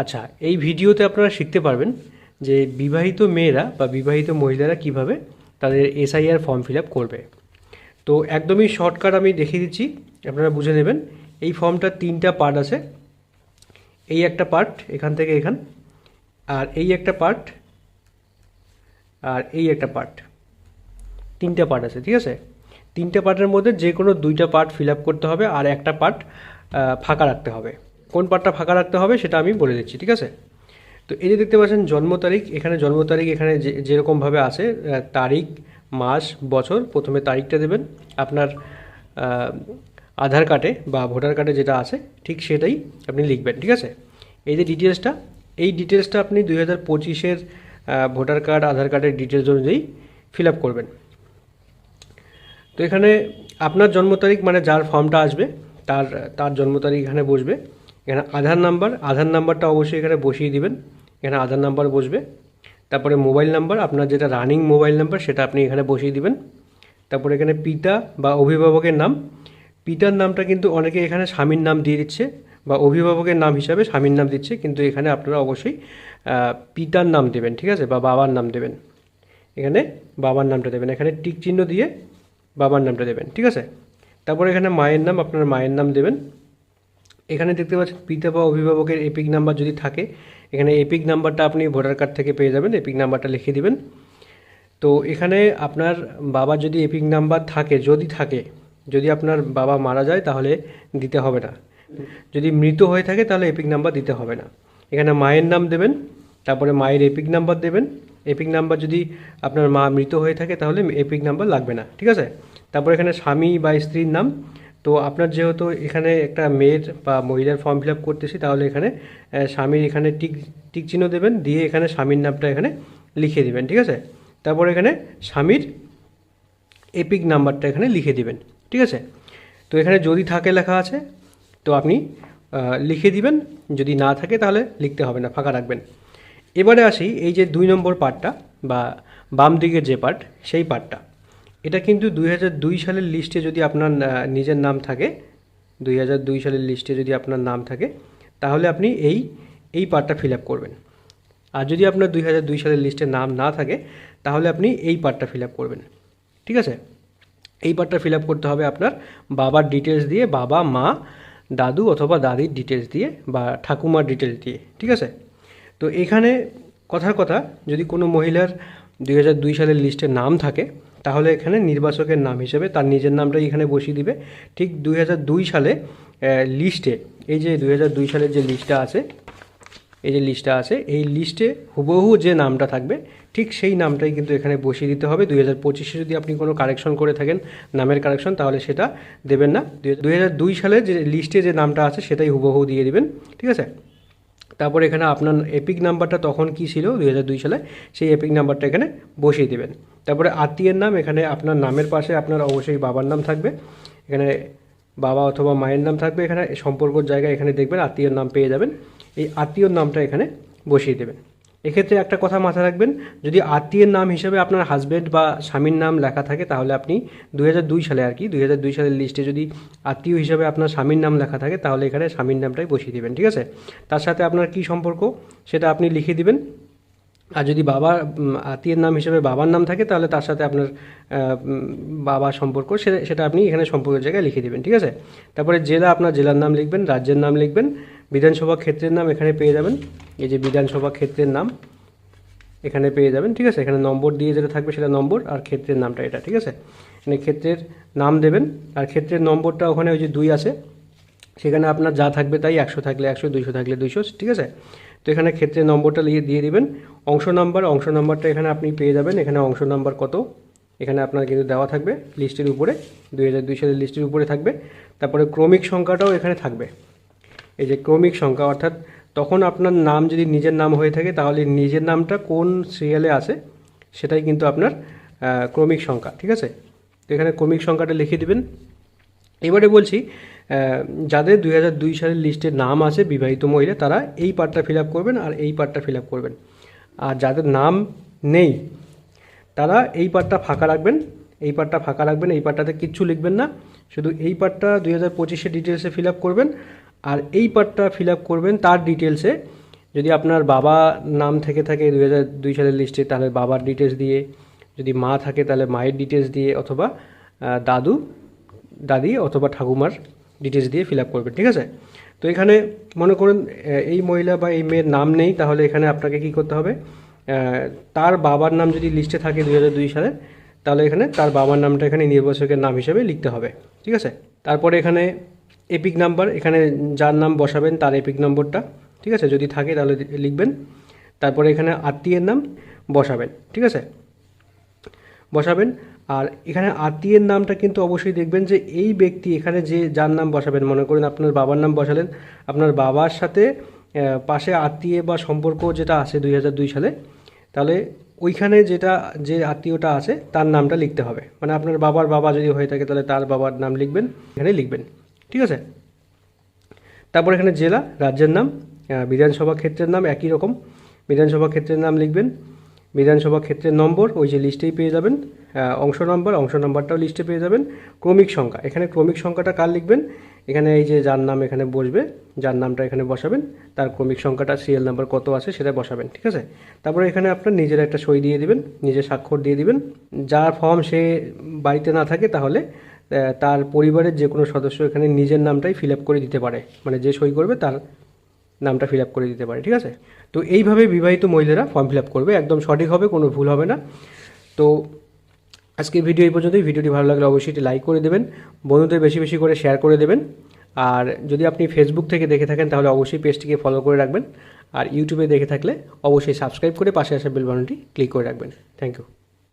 আচ্ছা এই ভিডিওতে আপনারা শিখতে পারবেন যে বিবাহিত মেয়েরা বা বিবাহিত মহিলারা কীভাবে তাদের এসআইআর ফর্ম ফিল করবে। তো একদমই শর্টকাট আমি দেখিয়ে দিচ্ছি, আপনারা বুঝে নেবেন। এই ফর্মটার তিনটা পার্ট আছে। এই একটা পার্ট এখান থেকে এখান, আর এই একটা পার্ট আর এই একটা পার্ট তিনটা পার্ট আছে, ঠিক আছে? তিনটা পার্টের মধ্যে যে কোনো দুইটা পার্ট ফিল করতে হবে, আর একটা পার্ট ফাঁকা রাখতে হবে। কোন পার্টটা ফাঁকা রাখতে হবে সেটা আমি বলে দিচ্ছি, ঠিক আছে? তো এই যে দেখতে পাচ্ছেন জন্ম তারিখ, এখানে জন্ম তারিখ এখানে যে, যেরকমভাবে আছে তারিখ, মাস, বছর, প্রথমে তারিখটা দেবেন। আপনার আধার কার্ডে বা ভোটার কার্ডে যেটা আছে, ঠিক সেটাই আপনি লিখবেন, ঠিক আছে? এই যে ডিটেলসটা, এই ডিটেলসটা আপনি দুই হাজার পঁচিশের ভোটার কার্ড, আধার কার্ডের ডিটেলস অনুযায়ী ফিল আপ করবেন। তো এখানে আপনার জন্ম তারিখ মানে যার ফর্মটা আসবে, তার তার জন্ম তারিখ এখানে বসবে। এখানে আধার নাম্বার, আধার নাম্বারটা অবশ্যই এখানে বসিয়ে দিবেন। এখানে আধার নাম্বার বসবে। তারপরে মোবাইল নাম্বার, আপনার যেটা রানিং মোবাইল নাম্বার সেটা আপনি এখানে বসিয়ে দিবেন। তারপরে এখানে পিতা বা অভিভাবকের নাম। পিতার নামটা কিন্তু অনেকে এখানে স্বামীর নাম দিয়ে দিচ্ছে বা অভিভাবকের নাম হিসাবে স্বামীর নাম দিচ্ছে, কিন্তু এখানে আপনারা অবশ্যই পিতার নাম দেবেন, ঠিক আছে? বা বাবার নাম দেবেন। এখানে বাবার নামটা দেবেন। এখানে টিক চিহ্ন দিয়ে বাবার নামটা দেবেন, ঠিক আছে? তারপরে এখানে মায়ের নাম, আপনার মায়ের নাম দেবেন। এখানে দেখতে পাচ্ছেন পিতা বা অভিভাবকের এপিক নাম্বার যদি থাকে, এখানে এপিক নাম্বারটা আপনি ভোটার কার্ড থেকে পেয়ে যাবেন, এপিক নাম্বারটা লিখে দিবেন। তো এখানে আপনার বাবা যদি এপিক নাম্বার থাকে, যদি থাকে, যদি আপনার বাবা মারা যায় তাহলে দিতে হবে না। যদি মৃত হয়ে থাকে তাহলে এপিক নাম্বার দিতে হবে না। এখানে মায়ের নাম দেবেন, তারপরে মায়ের এপিক নাম্বার দেবেন। এপিক নাম্বার যদি আপনার মা মৃত হয়ে থাকে তাহলে এপিক নাম্বার লাগবে না, ঠিক আছে? তারপর এখানে স্বামী বা স্ত্রীর নাম তো আপনার যেহেতু এখানে একটা মেয়ের বা মহিলার ফর্ম ফিল আপ করতেছি, তাহলে এখানে স্বামীর এখানে টিক টিক চিহ্ন দেবেন, দিয়ে এখানে স্বামীর নামটা এখানে লিখে দিবেন, ঠিক আছে? তারপর এখানে স্বামীর এপিক নাম্বারটা এখানে লিখে দিবেন, ঠিক আছে? তো এখানে যদি থাকে লেখা আছে, তো আপনি লিখে দিবেন, যদি না থাকে তাহলে লিখতে হবে না, ফাঁকা রাখবেন। এবারে আসি, এই যে দুই নম্বর পার্টটা বা বাম দিকের যে পার্ট সেই পার্টটা এটা কিন্তু দুই হাজার দুই সালের লিস্টে যদি আপনার নিজের নাম থাকে, দুই হাজার দুই সালের লিস্টে যদি আপনার নাম থাকে, তাহলে আপনি এই এই পার্টটা ফিল আপ করবেন। আর যদি আপনার দুই হাজার দুই সালের লিস্টে নাম না থাকে, তাহলে আপনি এই পার্টটা ফিল আপ করবেন। ঠিক আছে? এই পার্টটা ফিল আপ করতে হবে আপনার বাবার ডিটেলস দিয়ে, বাবা, মা, দাদু অথবা দাদির ডিটেলস দিয়ে বা ঠাকুমার ডিটেলস দিয়ে। ঠিক আছে? তো এখানে কথার কথা, যদি কোনো মহিলার দুই হাজার দুই সালের লিস্টে নাম থাকে তাহলে এখানে নির্বাচকের নাম হিসেবে তার নিজের নামটাই এখানে বসিয়ে দিবে। ঠিক দুই হাজার দুই সালে লিস্টে, এই যে দুই হাজার দুই সালের যে লিস্টটা আছে, এই যে লিস্টটা আছে, এই লিস্টে হুবহু যে নামটা থাকবে, ঠিক সেই নামটাই কিন্তু এখানে বসিয়ে দিতে হবে। দুই হাজার পঁচিশে যদি আপনি কোনো কারেকশন করে থাকেন, নামের কারেকশন, তাহলে সেটা দেবেন না। দুই হাজার দুই সালে যে লিস্টে যে নামটা আছে, সেটাই হুবহু দিয়ে দিবেন। ঠিক আছে? তারপর এখানে আপনার এপিক নাম্বারটা তখন কি ছিল? দুই হাজার দুই সালে সেই এপিক নাম্বারটা এখানে বসিয়ে দেবেন। তারপরে আত্মীয়ের নাম, এখানে আপনার নামের পাশে আপনার অবশ্যই বাবার নাম থাকবে। এখানে বাবা অথবা মায়ের নাম থাকবে এখানে, সম্পর্কর জায়গায় এখানে দেখবেন আত্মীয়র নাম পেয়ে যাবেন। এই আত্মীয়র নামটা এখানে বসিয়ে দেবেন। এক্ষেত্রে একটা কথা মাথায় রাখবেন, যদি আত্মীয়ের নাম হিসেবে আপনার হাজব্যান্ড বা স্বামীর নাম লেখা থাকে, তাহলে আপনি দুই হাজার দুই সালে আর কি, দুই হাজার দুই সালের লিস্টে যদি আত্মীয় হিসেবে আপনার স্বামীর নাম লেখা থাকে, তাহলে এখানে স্বামীর নামটাই বসিয়ে দিবেন, ঠিক আছে? তার সাথে আপনার কি সম্পর্ক, সেটা আপনি লিখে দিবেন। আর যদি বাবা আত্মীয়ের নাম হিসেবে বাবার নাম থাকে, তাহলে তার সাথে আপনার বাবা সম্পর্ক, সেটা আপনি এখানে সম্পর্কের জায়গায় লিখে দিবেন, ঠিক আছে? তারপরে জেলা, আপনার জেলার নাম লিখবেন, রাজ্যের নাম লিখবেন বিধানসভা ক্ষেত্রের নাম এখানে পেয়ে যাবেন। এই যে বিধানসভা ক্ষেত্রের নাম এখানে পেয়ে যাবেন, ঠিক আছে? এখানে নম্বর দিয়ে যেটা থাকবে সেটা নম্বর আর ক্ষেত্রের নামটা এটা, ঠিক আছে? এখানে ক্ষেত্রের নাম দেবেন আর ক্ষেত্রের নম্বরটা ওখানে ওই যে দুই আছে। সেখানে আপনার যা থাকবে তাই একশো থাকলে একশো, দুইশো থাকলে দুইশো, ঠিক আছে? তো এখানে ক্ষেত্রের নম্বরটা লিখে দিয়ে দিবেন। অংশ নাম্বার, অংশ নাম্বারটা এখানে আপনি পেয়ে যাবেন। এখানে অংশ নাম্বার কত? এখানে আপনার কিন্তু দেওয়া থাকবে লিস্টের উপরে, দুই হাজার দুই সালের লিস্টের উপরে থাকবে। তারপরে ক্রমিক সংখ্যাটাও এখানে থাকবে। এই যে ক্রমিক সংখ্যা, অর্থাৎ তখন আপনার নাম যদি নিজের নাম হয়ে থাকে, তাহলে নিজের নামটা কোন সিরিয়ালে আছে, সেটাই কিন্তু আপনার ক্রমিক সংখ্যা, ঠিক আছে? তো এখানে ক্রমিক সংখ্যাটা লিখে দিবেন। এবারে বলছি যাদের দুই হাজার দুই সালের লিস্টে নাম আছে, বিবাহিত মহিলা, তারা এই পার্টটা ফিল করবেন আর এই পার্টটা ফিল করবেন। আর যাদের নাম নেই, তারা এই পার্টটা ফাঁকা রাখবেন, এই পার্টটা ফাঁকা রাখবেন, এই পার্টটাতে কিচ্ছু লিখবেন না। শুধু এই পার্টটা দুই হাজার পঁচিশে ডিটেলসে ফিল করবেন আর এই পার্টটা ফিল আপ করবেন, তার ডিটেলসে যদি আপনার বাবা নাম থেকে থাকে দু হাজার দুই সালের লিস্টে তাহলে বাবার ডিটেলস দিয়ে, যদি মা থাকে তাহলে মায়ের ডিটেলস দিয়ে, অথবা দাদু, দাদি অথবা ঠাকুমার ডিটেলস দিয়ে ফিল আপ করবেন, ঠিক আছে? তো এখানে মনে করুন এই মহিলা বা এই মেয়ের নাম নেই, তাহলে এখানে আপনাকে কি করতে হবে? তার বাবার নাম যদি লিস্টে থাকে দুই হাজার দুই সালে, তাহলে এখানে তার বাবার নামটা এখানে নির্বাচকের নাম হিসেবে লিখতে হবে, ঠিক আছে? তারপরে এখানে এপিক নাম্বার এখানে যার নাম বসাবেন তার এপিক নম্বরটা ঠিক আছে? যদি থাকে তাহলে লিখবেন। তারপরে এখানে আত্মীয়ের নাম বসাবেন, ঠিক আছে? বসাবেন। আর এখানে আত্মীয়ের নামটা কিন্তু অবশ্যই দেখবেন যে এই ব্যক্তি এখানে যে যার নাম বসাবেন, মনে করেন আপনার বাবার নাম বসালেন, আপনার বাবার সাথে পাশে আত্মীয় বা সম্পর্ক যেটা আছে দুই হাজার দুই সালে, তাহলে ওইখানে যেটা, যে আত্মীয়টা আছে তার নামটা লিখতে হবে। মানে আপনার বাবার বাবা যদি হয়ে থাকে তাহলে তার বাবার নাম লিখবেন, এখানে লিখবেন। ঠিক আছে? তারপর এখানে জেলা, রাজ্যের নাম বিধানসভা ক্ষেত্রের নাম একই রকম। বিধানসভা ক্ষেত্রের নাম লিখবেন। বিধানসভা ক্ষেত্রের নম্বর ওই যে লিস্টেই পেয়ে যাবেন। অংশ নম্বর, অংশ নম্বরটাও লিস্টে পেয়ে যাবেন। ক্রমিক সংখ্যা, এখানে ক্রমিক সংখ্যাটা কার লিখবেন? এখানে এই যে যার নাম এখানে বসবে, যার নামটা এখানে বসাবেন, তার ক্রমিক সংখ্যাটা সিরিয়াল নাম্বার কত আছে সেটা বসাবেন, ঠিক আছে? তারপরে এখানে আপনার নিজের একটা সই দিয়ে দিবেন, নিজের স্বাক্ষর দিয়ে দিবেন। যার ফর্ম সে বাড়িতে না থাকে তাহলে তার পরিবারের যে কোনো সদস্য এখানে নিজের নামটাই ফিল করে দিতে পারে। মানে যে সই করবে তার নামটা ফিল করে দিতে পারে, ঠিক আছে? তো এইভাবে বিবাহিত মহিলারা ফর্ম ফিল করবে। একদম সঠিক হবে, কোনো ভুল হবে না। তো আজকের ভিডিও এই পর্যন্তই। ভিডিওটি ভালো লাগলে অবশ্যই একটি লাইক করে দেবেন, বন্ধুদের বেশি বেশি করে শেয়ার করে দেবেন। আর যদি আপনি ফেসবুক থেকে দেখে থাকেন, তাহলে অবশ্যই পেজটিকে ফলো করে রাখবেন। আর ইউটিউবে দেখে থাকলে অবশ্যই সাবস্ক্রাইব করে পাশে আসা বেল বাটনটি ক্লিক করে রাখবেন। Thank you